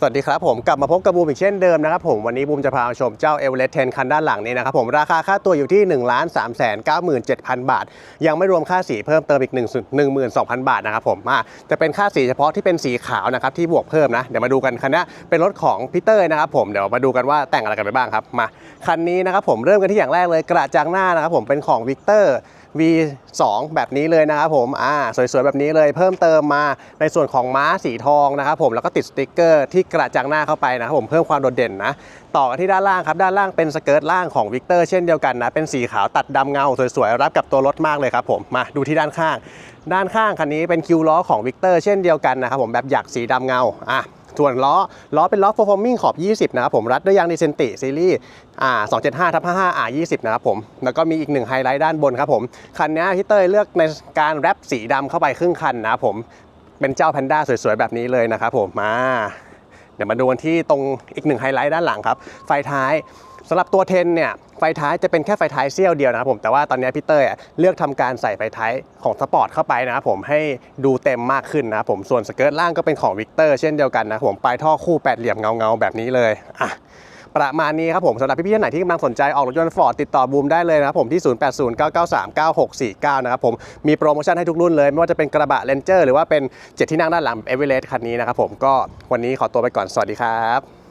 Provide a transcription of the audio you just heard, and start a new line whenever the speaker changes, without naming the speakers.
สวัสดีครับผมกลับมาพบกับบูมอีกเช่นเดิมนะครับผมวันนี้บูมจะพามาชมเจ้า e v e r e s t 10คันด้านหลังนี้นะครับผมราคาค่าตัวอยู่ที่1 3 9 7 0 0 0บาท ยังไม่รวมค่าสีเพิ่มเติมอีก1 12,000บาทนะครับผมอะจะเป็นค่าสีเฉพาะที่เป็นสีขาวนะครับที่บวกเพิ่มนะเดี๋ยวมาดูกันคันนี้เป็นรถของพีเตอร์นะครับผมเดี๋ยวมาดูกันว่าแต่งอะไรกันไปบ้างครับมาคันนี้นะครับผมเริ่มกันที่อย่างแรกเลยกระจังหน้านะครับผมเป็นของวิกเตอร์ V2 แบบนี้เลยนะครับผมอ่าสวยๆแบบนี้เลยเพิ่มเติมมาในส่วนของม้าสีทองนะครับผมแล้วก็ติดสติกเกอร์ที่กระจังหน้าเข้าไปนะครับผมเพิ่มความโดดเด่นนะต่อกันที่ด้านล่างครับด้านล่างเป็นสเกิร์ตล่างของวิกเตอร์เช่นเดียวกันนะเป็นสีขาวตัดดำเงาสวยๆรับกับตัวรถมากเลยครับผมมาดูที่ด้านข้าง ด้านข้างคันนี้เป็นคิวล้อของวิกเตอร์เช่นเดียวกันนะครับผมแบบหยักสีดำเงาอะ ส่วนล้อ ล้อเป็นล้อ performing ขอบ 20 นะครับผม รัดด้วยยางดีเซนติซีรีส์อ่า275ทับ55 R 20 นะครับผม แล้วก็มีอีกหนึ่งไฮไลท์ด้านบนครับผม คันนี้พี่เต้ยเลือกในการแรปสีดำเข้าไปครึ่งคันนะครับผม เป็นเจ้าแพนด้าสวยๆ แบบนี้เลยนะครับผมมาเดี๋ยวมาดูกันที่ตรงอีกหนึ่งไฮไลท์ด้านหลังครับ ไฟท้าย สำหรับตัวเทนเนี่ยไฟท้ายจะเป็นแค่ไฟท้ายเสี้ยวเดียวนะครับผมแต่ว่าตอนนี้พี่เต้ยอะเลือกทำการใส่ไฟท้ายของสปอร์ตเข้าไปนะครับผมให้ดูเต็มมากขึ้นนะครับผมส่วนสเกิร์ตล่างก็เป็นของวิกเตอร์เช่นเดียวกันนะผมปลายท่อคู่แปดเหลี่ยมเงาๆแบบนี้เลยอะประมาณนี้ครับผมสำหรับพี่ๆท่านไหนที่กำลังสนใจออกรถยนต์ฟอร์ดติดต่อบูมได้เลยนะครับผมที่ 0809939649 นะครับผมมีโปรโมชั่นให้ทุกรุ่นเลย ไม่ว่าจะเป็นกระบะเลนเจอร์หรือว่าเป็นเจ็ดที่นั่งด้านหลังเอเวอเรสต์คันนี้นะครับผมก็วันนี้ขอตัวไปก่อนสวัสดีครับ